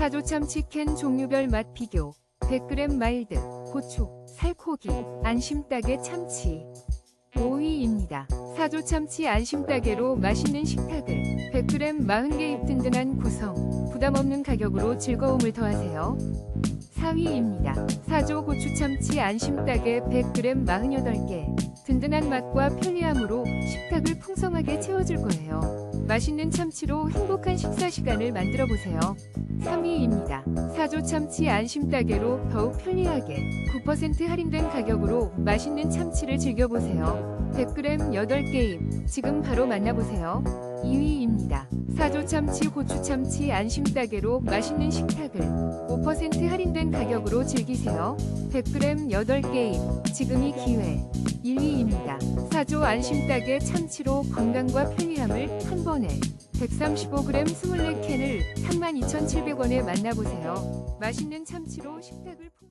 사조참치 캔 종류별 맛 비교 100g 마일드 고추 살코기 안심따개 참치 5위입니다. 사조 참치 안심따개로 맛있는 식탁을 100g 40개 입 든든한 구성 부담 없는 가격으로 즐거움을 더하세요. 4위입니다. 사조 고추참치 안심따개 100g 48개 든든한 맛과 편리함으로 식탁을 풍성하게 채워줄 거예요. 맛있는 참치로 행복한 식사 시간을 만들어 보세요. 3위입니다. 사조 참치 안심 따개로 더욱 편리하게 9% 할인된 가격으로 맛있는 참치를 즐겨보세요. 100g 8개임 지금 바로 만나보세요. 2위입니다. 사조 참치 고추 참치 안심 따개로 맛있는 식탁을 5% 할인된 가격으로 즐기세요. 100g 8개임 지금이 기회. 1위입니다. 사조 안심따개 참치로 건강과 편리함을 한 번에 135g 24캔을 32,700원에 만나보세요. 맛있는 참치로 식탁을 풍